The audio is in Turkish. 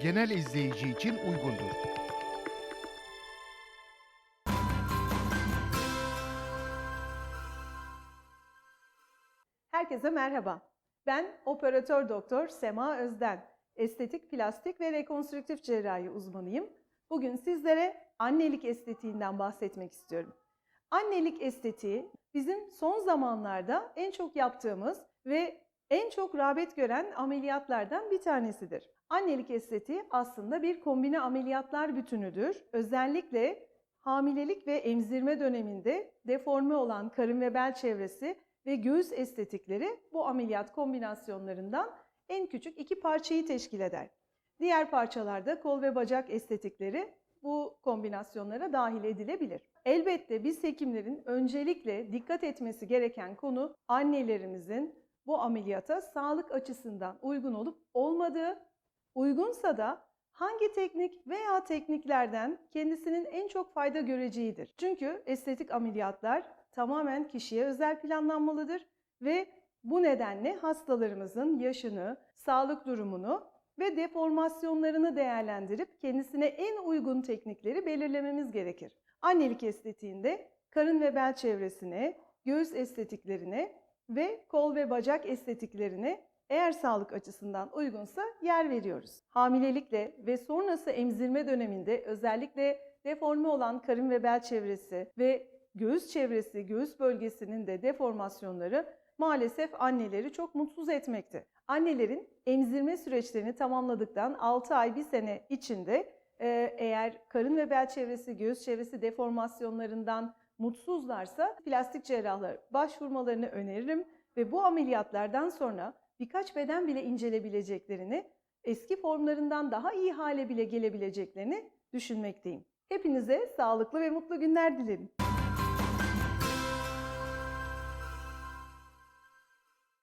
genel izleyici için uygundur. Herkese merhaba. Ben operatör doktor Sema Özden. Estetik, plastik ve rekonstrüktif cerrahi uzmanıyım. Bugün sizlere annelik estetiğinden bahsetmek istiyorum. Annelik estetiği bizim son zamanlarda en çok yaptığımız ve en çok rağbet gören ameliyatlardan bir tanesidir. Annelik estetiği aslında bir kombine ameliyatlar bütünüdür. Özellikle hamilelik ve emzirme döneminde deforme olan karın ve bel çevresi ve göğüs estetikleri bu ameliyat kombinasyonlarından en küçük iki parçayı teşkil eder. Diğer parçalarda kol ve bacak estetikleri bu kombinasyonlara dahil edilebilir. Elbette biz hekimlerin öncelikle dikkat etmesi gereken konu annelerimizin bu ameliyata sağlık açısından uygun olup olmadığı, uygunsa da hangi teknik veya tekniklerden kendisinin en çok fayda göreceğidir. Çünkü estetik ameliyatlar tamamen kişiye özel planlanmalıdır ve bu nedenle hastalarımızın yaşını, sağlık durumunu ve deformasyonlarını değerlendirip kendisine en uygun teknikleri belirlememiz gerekir. Annelik estetiğinde karın ve bel çevresine, göğüs estetiklerine ve kol ve bacak estetiklerine eğer sağlık açısından uygunsa yer veriyoruz. Hamilelikle ve sonrası emzirme döneminde özellikle deforme olan karın ve bel çevresi ve göğüs çevresi, göğüs bölgesinin de deformasyonları maalesef anneleri çok mutsuz etmekte. Annelerin emzirme süreçlerini tamamladıktan 6 ay 1 sene içinde eğer karın ve bel çevresi, göğüs çevresi deformasyonlarından mutsuzlarsa plastik cerrahlar başvurmalarını öneririm ve bu ameliyatlardan sonra birkaç beden bile incelebileceklerini, eski formlarından daha iyi hale bile gelebileceklerini düşünmekteyim. Hepinize sağlıklı ve mutlu günler dilerim.